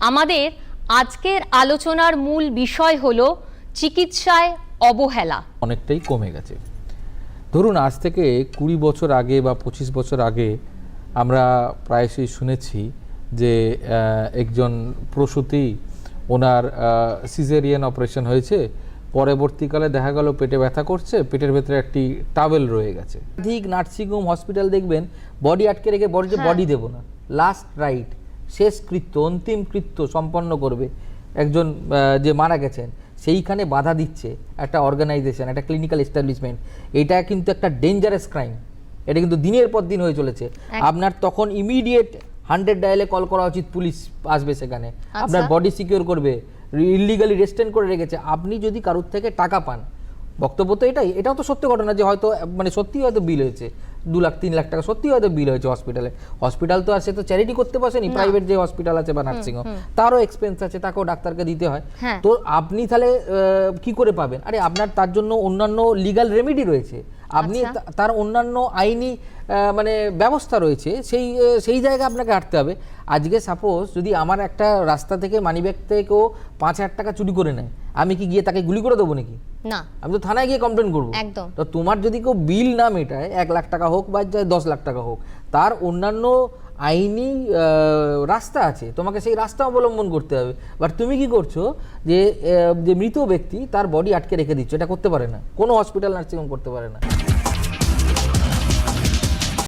আমাদের আজকের আলোচনার মূল বিষয় হলো চিকিৎসায় অবহেলা। অনেকটাই কমে গেছে। ধরুন আজ থেকে কুড়ি বছর আগে বা পঁচিশ বছর আগে আমরা প্রায়শই শুনেছি যে একজন প্রসূতি ওনার সিজারিয়ান অপারেশন হয়েছে। পরবর্তীকালে দেখা গেল পেটে ব্যথা করছে পেটের ভেতরে একটি টাওয়েল রয়ে গেছে। ঠিক নার্সিংহোম হসপিটাল দেখবেন বডি আটকে রেখে বডি বডি দেবো না। Last rite. শেষ কৃত্য অন্তিম কৃত্য সম্পন্ন করবে। একজন যে মারা গেছেন সেইখানে বাধা দিচ্ছে একটা অর্গানাইজেশন একটা ক্লিনিক্যাল এস্টাবলিশমেন্ট এটা কিন্তু একটা ডেঞ্জারাস ক্রাইম এটা কিন্তু দিনের পর দিন হয়ে চলেছে। আপনার তখন ইমিডিয়েট হান্ড্রেড ডায়ালে কল করা উচিত পুলিশ আসবে সেখানে। আপনার বডি সিকিউর করবে ইলিগালি রেস্টেন করে রেখেছে। আপনি যদি কারোর থেকে টাকা পান বক্তব্য তো এটাই। এটাও তো সত্য ঘটনা যে হয়তো মানে সত্যি হয়তো বিল হয়েছে। দু লাখ তিন লাখ টাকা সত্যি হয়তো বিল হয়েছে হসপিটালে হসপিটাল তো আর সে তো চ্যারিটি করতে বসেনি প্রাইভেট যে হসপিটাল আছে বা নার্সিংহোম তারও এক্সপেন্স আছে তাকেও ডাক্তারকে দিতে হয়। হ্যাঁ। তো আপনি তাহলে কি করে পাবেন? আরে আপনার তার জন্য অন্যান্য লিগাল রেমেডি রয়েছে। আপনি তার অন্যান্য আইনি মানে ব্যবস্থা রয়েছে সেই সেই জায়গায় আপনাকে হাঁটতে হবে। আজকে সাপোজ যদি আমার একটা রাস্তা থেকে মানিব্যাগ থেকেও পাঁচ হাজার টাকা চুরি করে নেয় আমি কি গিয়ে তাকে গুলি করে দেবো নাকি? না। আমি তো থানায় গিয়ে কমপ্লেন করব। একদম। তো তোমার যদি কেউ বিল না মেটায় এক লাখ টাকা হোক বা দশ লাখ টাকা হোক তার অন্যান্য আইনি রাস্তা আছে। তোমাকে সেই রাস্তা অবলম্বন করতে হবে। বাট তুমি কি করছ যে যে মৃত ব্যক্তি, তার বডি আটকে রেখে দিচ্ছ। এটা করতে পারে না। কোনো হসপিটাল নার্সিং হোম করতে পারে না।